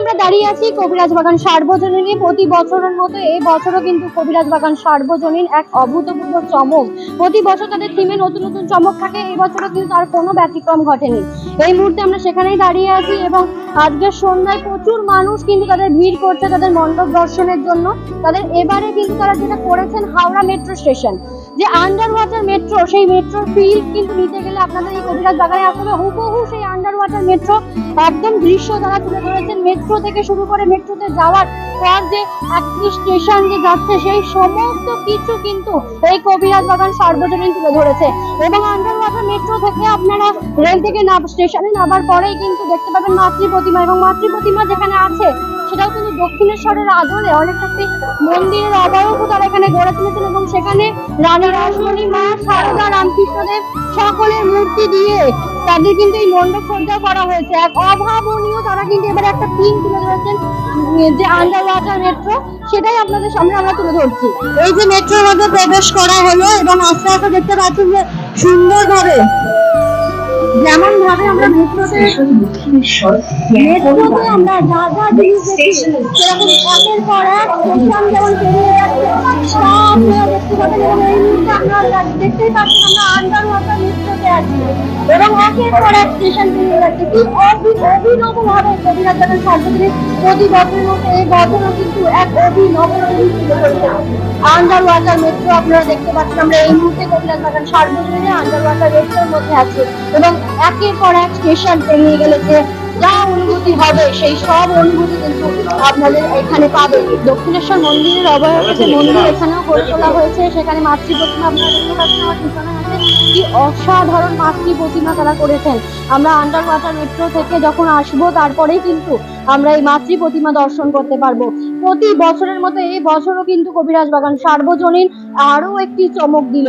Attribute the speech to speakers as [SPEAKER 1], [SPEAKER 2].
[SPEAKER 1] আমরা দাঁড়িয়ে আছি কবিরাজ বাগান সার্বজনীনে প্রতি বছরের মতো এই বছরও কিন্তু কবিরাজ বাগান সার্বজনীন এক অভূতপূর্ব চমক। প্রতি বছর তাদের থিমে নতুন নতুন চমক থাকে। এই বছরও কিন্তু তার কোনো ব্যতিক্রম ঘটেনি। এই মুহূর্তে আমরা সেখানেই দাঁড়িয়ে আছি এবং আজকের সন্ধ্যায় প্রচুর মানুষ কিন্তু তাদের ভিড় করছে তাদের মণ্ডপ দর্শনের জন্য। তাদের এবারে কিন্তু তারা যেটা করেছেন হাওড়া মেট্রো স্টেশন যে আন্ডার ওয়াটার মেট্রো সেই মেট্রোর ফিল কিন্তু নিতে গেলে আপনাদের এই কবিরাজ বাগানে আসতে হবে। হুবহু সেই আন্ডার ওয়াটার মেট্রো একদম দৃশ্য তারা তুলে ধরেছেন। মেট্রো থেকে শুরু করে মেট্রোতে যাওয়ার পর যে একটি স্টেশন যে যাচ্ছে, সেই সমস্ত কিছু কিন্তু এই কবিরাজ বাগান সার্বজনীন তুলে ধরেছে। এবং আন্ডার ওয়াটার মেট্রো থেকে আপনারা রেল থেকে স্টেশনে নামার পরেই কিন্তু দেখতে পাবেন মাতৃ প্রতিমা এবং মাতৃ প্রতিমা যেখানে আছে সেটাও কিন্তু দক্ষিণেশ্বরের আদলে অনেকটা একটি মন্দিরের অবয়বও তারা এখানে গড়ে তুলেছেন এবং সেখানে রানী রাসমণি, মা সারদা, রামকৃষ্ণদেব সকলের মূর্তি দিয়ে তাদের কিন্তু এই মণ্ডপ সজ্জা করা হয়েছে। এক অভাবনীয় তারা কিন্তু এবার একটা থিম তুলে ধরেছেন যে আন্ডার ওয়াটার মেট্রো সেটাই আপনাদের সামনে আমরা তুলে ধরছি। এই যে মেট্রোর মধ্যে প্রবেশ করা হলো এবং আস্তে আস্তে দেখতে পাচ্ছেন যে সুন্দরভাবে যেমন ভাবে আমরা মেট্রোতে মেট্রোতে আমরা যা যা জিনিস দেখি, সেরকম একের পর এক স্টেশন যেমন পেরিয়ে যাচ্ছে, সব দেখতে মুহূর্তে আপনারা দেখতেই পাচ্ছেন আমরা আন্ডার ওয়াটার ওয়াটার মেট্রো আপনারা দেখতে পাচ্ছেন আমরা এই মুহূর্তে কবিরাজ বাগান সার্বজনীনে আন্ডার মেট্রোর মধ্যে আছি এবং একের পর এক স্টেশন পেরিয়ে গেলে যে অনুভূতি হবে, সেই সব অনুভূতি কিন্তু আপনাদের এখানে পাবে। দক্ষিণেশ্বর মন্দিরের অবয়ব যে মন্দির এখানেও গড়ে তোলা হয়েছে। সেখানে মাতৃ প্রতিমা কি অসাধারণ মাতৃ প্রতিমা তারা করেছেন। আমরা আন্ডার ওয়াটার মেট্রো থেকে যখন আসব, তারপরেই কিন্তু আমরা এই মাতৃ প্রতিমা দর্শন করতে পারব। প্রতি বছরের মতো এই বছরও কিন্তু কবিরাজ বাগান সার্বজনীন আরও একটি চমক দিল।